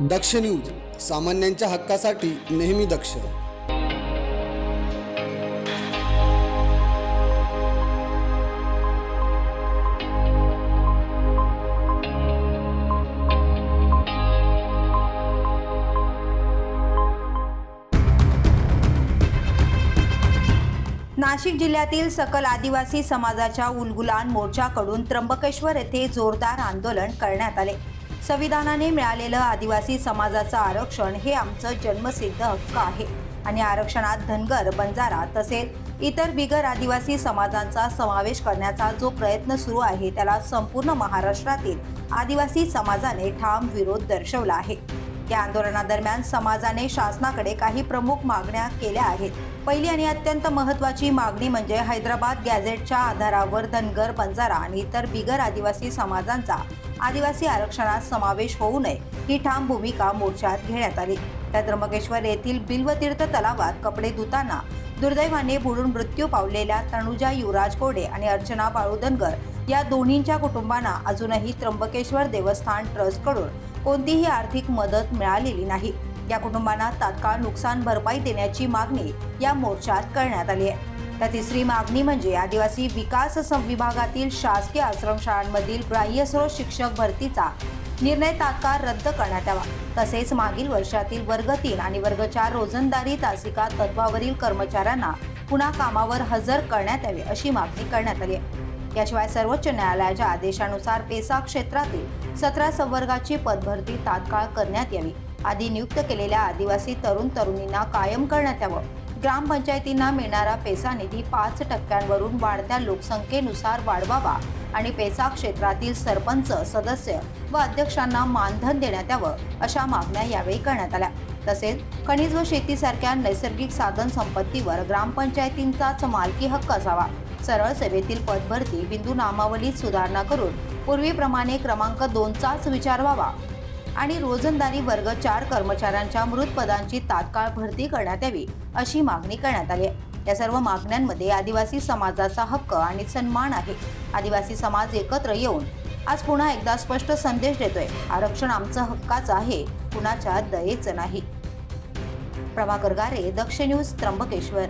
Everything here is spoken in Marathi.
दक्ष न्यूज सामान्यांच्या हक्कासाठी नेहमी दक्ष. नाशिक जिल्ह्यातील सकल आदिवासी समाजाच्या उलगुलान मोर्चाकडून त्र्यंबकेश्वर येथे जोरदार आंदोलन करण्यात आले. संविधानाने मिळालेलं आदिवासी समाजाचं आरक्षण हे आमचं जन्मसिद्ध हक्क आहे. आणि आरक्षणात धनगर बंजारा तसेच इतर बिगर आदिवासी समाजांचा समावेश करण्याचा जो प्रयत्न सुरू आहे त्याला संपूर्ण महाराष्ट्रातील आदिवासी समाजाने ठाम विरोध दर्शवला आहे. या आंदोलनादरम्यान समाजाने शासनाकडे काही प्रमुख मागण्या केल्या आहेत. पहिली आणि अत्यंत महत्त्वाची मागणी म्हणजे हैदराबाद गॅझेटच्या आधारावर धनगर बंजारा आणि इतर बिगर आदिवासी समाजांचा आदिवासी आरक्षणात समावेश होऊ नये ही ठाम भूमिका मोर्चात घेण्यात आली. त्या त्र्यंबकेश्वर येथील बिल्वतीर्थ तलावात कपडे धुताना दुर्दैवाने बुडून मृत्यू पावलेल्या तनुजा युवराज कोडे आणि अर्चना बाळूदनगर या दोन्हींच्या कुटुंबांना अजूनही त्र्यंबकेश्वर देवस्थान ट्रस्टकडून कोणतीही आर्थिक मदत मिळालेली नाही. या कुटुंबांना तात्काळ नुकसान भरपाई देण्याची मागणी या मोर्चात करण्यात आली आहे. तर तिसरी मागणी म्हणजे आदिवासी विकास सं- विभागातील शासकीय आश्रमशाळांमधील ग्राह्यस्रोत शिक्षक भरतीचा निर्णय तात्काळ रद्द करण्यात यावा. तसेच मागील वर्षातील वर्ग तीन आणि वर्ग चार रोजंदारी तासिका तत्वावरील कर्मचाऱ्यांना पुन्हा कामावर हजर करण्यात यावे अशी मागणी करण्यात आली आहे. याशिवाय सर्वोच्च न्यायालयाच्या आदेशानुसार पेसा क्षेत्रातील सतरा संवर्गाची पदभरती तात्काळ करण्यात यावी. आधी नियुक्त केलेल्या आदिवासी तरुण तरुणींना कायम करण्यात यावं. ग्रामपंचायतींना मिळणारा पेसा निधी पाच टक्क्यांवरून वाढत्या लोकसंख्येनुसार वाढवावा आणि पेसा क्षेत्रातील सरपंच सदस्य व अध्यक्षांना मानधन देण्यात यावं अशा मागण्या यावेळी करण्यात आल्या. तसेच खनिज व शेतीसारख्या नैसर्गिक साधन संपत्तीवर ग्रामपंचायतींचाच मालकी हक्क असावा. सरळ सेवेतील पदभरती बिंदू नामावलीत सुधारणा करून पूर्वीप्रमाणे क्रमांक दोनचाच विचार व्हावा. आणि रोजंदारी वर्ग चार कर्मचाऱ्यांच्या मृत पदांची तात्काळ भरती करण्यात यावी अशी मागणी करण्यात आली आहे. या सर्व मागण्यांमध्ये आदिवासी समाजाचा हक्क आणि सन्मान आहे. आदिवासी समाज एकत्र येऊन आज पुन्हा एकदा स्पष्ट संदेश देतोय. आरक्षण आमचं हक्काचं आहे कुणाच्या दयेचं नाही. प्रभाकर गारे दक्ष न्यूज त्र्यंबकेश्वर.